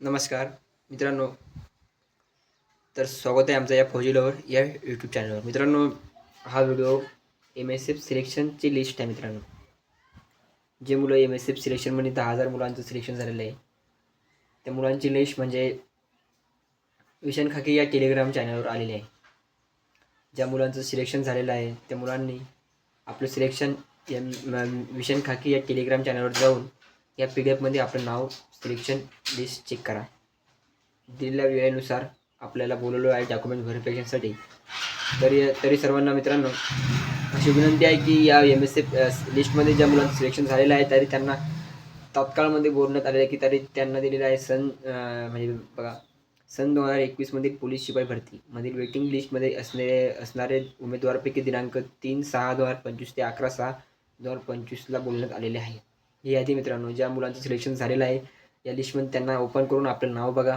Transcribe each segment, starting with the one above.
नमस्कार मित्रांनो. तर स्वागत आहे आमचं या फौजी लवर या यूट्यूब चॅनलवर मित्रांनो हा व्हिडिओ एम एस एफ सिलेक्शनची लिस्ट आहे मित्रांनो. जे मुलं एम एस एफ सिलेक्शनमध्ये दहा हजार मुलांचं सिलेक्शन झालेलं आहे त्या मुलांची लिस्ट म्हणजे विशन खाकी या टेलिग्राम चॅनलवर आलेली आहे. ज्या मुलांचं सिलेक्शन झालेलं आहे त्या मुलांनी आपलं सिलेक्शन एम विशन खाकी या टेलिग्राम चॅनलवर जाऊन या पी डी एफमध्ये आपलं नाव सिलेक्शन लिस्ट चेक करा. दिलेल्या वेळेनुसार आपल्याला बोलवलं आहे डॉक्युमेंट व्हेरिफिकेशनसाठी तरी तरी सर्वांना मित्रांनो अशी विनंती आहे की या एम एस एफ लिस्टमध्ये ज्या मुलांचं सिलेक्शन झालेलं आहे तरी त्यांना तात्काळमध्ये बोलण्यात आलेलं आहे की तरी त्यांना दिलेलं आहे सन म्हणजे बघा सन दोन हजार एकवीसमधील पोलीस शिपाई भरतीमधील वेटिंग लिस्टमध्ये असणारे असणारे उमेदवारपैकी दिनांक तीन सहा दोन हजार पंचवीस ते अकरा सहा दोन हजार पंचवीसला बोलण्यात आलेले आहे. ही यादी मित्रांनो ज्या मुलांचं सिलेक्शन झालेलं आहे या लिस्टमध्ये त्यांना ओपन करून आपलं नाव बघा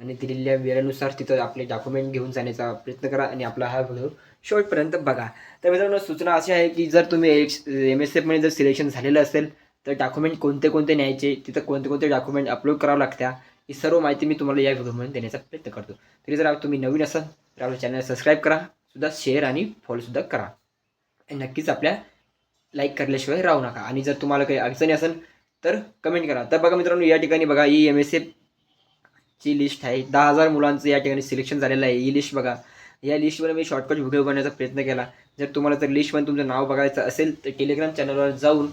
आणि दिलेल्या वेळेनुसार तिथं आपले डॉक्युमेंट घेऊन जाण्याचा प्रयत्न करा आणि आपला हा व्हिडिओ शेवटपर्यंत बघा. तर मित्रांनो सूचना अशी आहे की जर तुम्ही एम एस एफमध्ये जर सिलेक्शन झालेलं असेल तर डॉक्युमेंट कोणते कोणते न्यायचे तिथं कोणते कोणते डॉक्युमेंट अपलोड करावं लागत्या ही सर्व माहिती मी तुम्हाला या व्हिडिओमध्ये देण्याचा प्रयत्न करतो. तरी जर तुम्ही नवीन असाल तर आपल्या चॅनल सबस्क्राईब करा सुद्धा शेअर आणि फॉलोसुद्धा करा. आणि नक्कीच आपल्या लाईक करल्याशिवाय राहू नका. आणि जर तुम्हाला काही अडचणी असेल तर कमेंट करा. तर बघा मित्रांनो या ठिकाणी बघा ई एम एस ची लिस्ट आहे. दहा हजार मुलांचं या ठिकाणी सिलेक्शन झालेलं आहे. ही लिस्ट बघा. या लिस्टवर मी शॉर्टकट व्हिडिओ बनवण्याचा प्रयत्न केला. जर तुम्हाला जर लिस्टमध्ये तुमचं नाव बघायचं असेल तर टेलिग्राम चॅनलवर जाऊन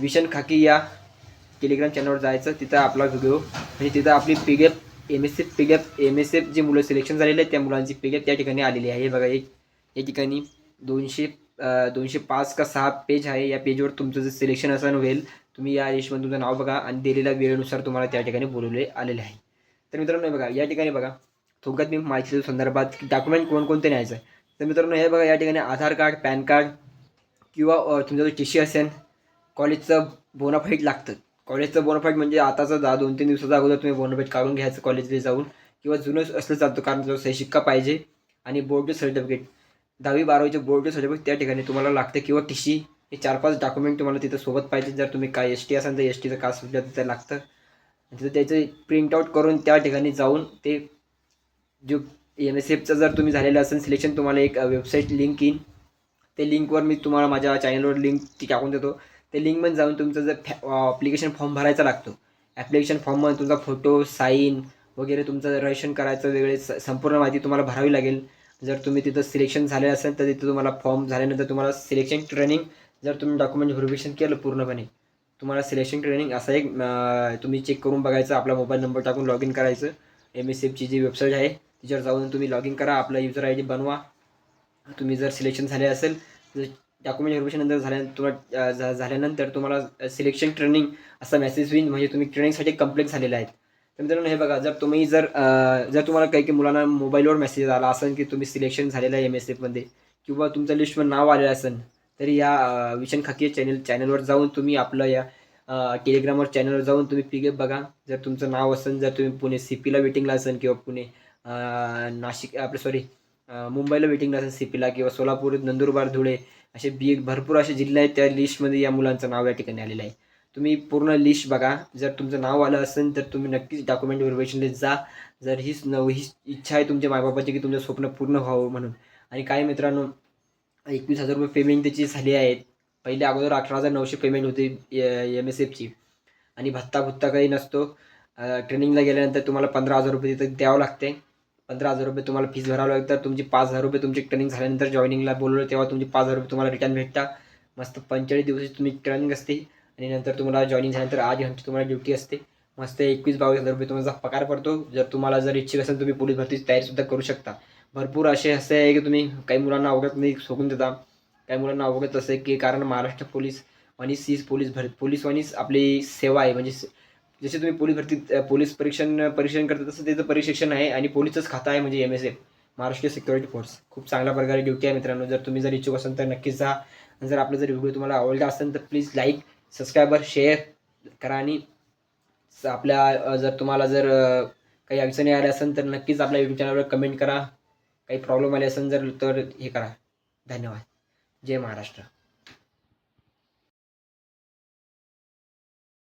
विशन खाकी या टेलिग्राम चॅनलवर जायचं. तिथं आपला व्हिडिओ म्हणजे तिथं आपली P D F M S F P D F M S F जी मुलं सिलेक्शन झालेले आहेत त्या मुलांची पी डी एफ त्या ठिकाणी आलेली आहे. हे बघा एक या ठिकाणी दोनशे दोनशे पाच का सहा पेज आहे. या पेजवर तुमचं जे सिलेक्शन असं होईल तुम्ही या लिस्टमध्ये तुमचं नाव बघा आणि दिलेल्या वेळेनुसार तुम्हाला त्या ठिकाणी बोलवले आलेले आहे. तर मित्रांनो हे बघा या ठिकाणी बघा थोडक्यात मी माहिती संदर्भात डॉक्युमेंट कोणकोणते न्यायचं आहे. तर मित्रांनो हे बघा या ठिकाणी आधार कार्ड पॅन कार्ड किंवा तुमचा जो टी सी असेल कॉलेजचं बोनाफाईट लागतं. कॉलेजचं बोनाफाईट म्हणजे आताचं दहा दोन तीन दिवसाचा अगोदर तुम्ही बोनाफाईट काढून घ्यायचं कॉलेजला जाऊन किंवा जुनं असलं चालतं कारण जो शिक्का पाहिजे आणि बोर्डचं सर्टिफिकेट दहावी बारावीचे बोर्डचे सर्टिफिकेट त्या ठिकाणी तुम्हाला लागतं किंवा टी सी हे चार पाच डॉक्युमेंट तुम्हाला तिथं सोबत पाहिजे. जर तुम्ही काय एस टी असाल तर एस टीचं का सुद्धा तिथं लागतं. तिथं त्याचं प्रिंटआउट करून त्या ठिकाणी जाऊन ते जो एम एस एफचं जर तुम्ही झालेलं असेल सिलेक्शन तुम्हाला एक वेबसाईट लिंक येईन ते लिंकवर मी तुम्हाला माझ्या चॅनलवर लिंक ती टाकून देतो. ते लिंकमध्ये जाऊन तुमचं जर फॅ ॲप्लिकेशन फॉर्म भरायचा लागतो. ॲप्लिकेशन फॉर्ममध्ये तुमचा फोटो साईन वगैरे तुमचं रजिस्ट्रेशन करायचं वेगळे संपूर्ण माहिती तुम्हाला भरावी लागेल. जर तुम्ही तिथं सिलेक्शन झाले असेल तर तिथं तुम्हाला फॉर्म झाल्यानंतर तुम्हाला सिलेक्शन ट्रेनिंग जर तुम्ही डॉक्युमेंट व्हेरिफिकेशन केलं पूर्णपणे तुम्हाला सिलेक्शन ट्रेनिंग असं एक तुम्ही चेक करून बघायचं आपला मोबाईल नंबर टाकून लॉग इन करायचं एम एस एफची जी वेबसाईट आहे तिच्यावर जाऊन तुम्ही लॉग इन करा आपला युजर आय डी बनवा. तुम्ही जर सिलेक्शन झाले असेल तर डॉक्युमेंट व्हेरिफिकेशननंतर झाल्या तुम्हाला झाल्यानंतर तुम्हाला सिलेक्शन ट्रेनिंग असा मेसेज होईल म्हणजे तुम्ही ट्रेनिंगसाठी कंप्लीट झालेला आहे तर मित्रांनो हे बघा जर तुम्ही जर जर तुम्हाला काही काही मुलांना मोबाईलवर मेसेज आला असेल की तुम्ही सिलेक्शन झालेलं आहे एम एस एफमध्ये किंवा तुमच्या लिस्टवर नाव आलेलं असेल तरी या विशन खाकी चॅनल चॅनलवर जाऊन तुम्ही आपलं या टेलिग्रामवर चॅनलवर जाऊन तुम्ही पी एफ बघा. जर तुमचं नाव असेल जर तुम्ही पुणे सी पीला वेटिंगला असेल किंवा पुणे नाशिक आपलं सॉरी मुंबईला वेटिंगला असेल सी पीला किंवा सोलापूर नंदुरबार धुळे असे बी भरपूर असे जिल्हे आहेत त्या लिस्टमध्ये या मुलांचं नाव या ठिकाणी आलेलं आहे. तुम्ही पूर्ण लिस्ट बघा. जर तुमचं नाव आलं असेल तर तुम्ही नक्कीच डॉक्युमेंट व्हेरिफिकेशनला जा. जर हीच न ही इच्छा आहे तुमच्या मायबापाची की तुमचं स्वप्न पूर्ण व्हावं म्हणून. आणि काय मित्रांनो एकवीस हजार रुपये पेमेंट त्याची झाली आहेत. पहिले अगोदर अठरा हजार नऊशे पेमेंट होते एम एस एफची आणि भत्ता भुत्ता काही नसतो. ट्रेनिंगला गेल्यानंतर तुम्हाला पंधरा हजार रुपये तिथं द्यावं लागते. पंधरा हजार रुपये तुम्हाला फीस भरावं लागतं तुमची पाच हजार रुपये तुमची ट्रेनिंग झाल्यानंतर जॉईनिंगला बोलवलं तेव्हा तुमची पाच हजार रुपये तुम्हाला रिटर्न भेटता मस्त पंचेचाळीस दिवसाची तुम्ही ट्रेनिंग असते. आणि नंतर तुम्हाला जॉईनिंग झाल्यानंतर आज घंटे तुम्हाला ड्युटी असते. मस्त एकवीस बावीस हजार रुपये तुमचा पगार पडतो जर तुम्हाला जर इच्छित असेल तुम्ही पोलीस भरतीची तयारीसुद्धा करू शकता. भरपूर असे असे आहे की तुम्ही काही मुलांना अवगत नाही सोडून देता. काही मुलांना अवगत असे की कारण महाराष्ट्र पोलीस वाणी सीज पोलीस भर पोलीस वाणीच आपली सेवा आहे. म्हणजे जसे तुम्ही पोलीस भरतीत पोलीस परीक्षण परीक्षण करता तसं त्याचं परीक्षण आहे आणि पोलीसच खातं आहे म्हणजे M S F Maharashtra security force खूप चांगल्या प्रकारे ड्युटी आहे मित्रांनो. जर तुम्ही जर इच्छुक असाल तर नक्कीच जा. जर आपलं जर व्हिडिओ तुम्हाला आवडला असेल तर प्लीज लाईक सबस्क्रायबर शेअर करा आणि आपल्या जर तुम्हाला जर काही अडचणी आल्या असेल तर नक्कीच आपल्या यूट्यूब चॅनलवर कमेंट करा. काही प्रॉब्लेम आले असेल जर तर हे करा. धन्यवाद. जय महाराष्ट्र.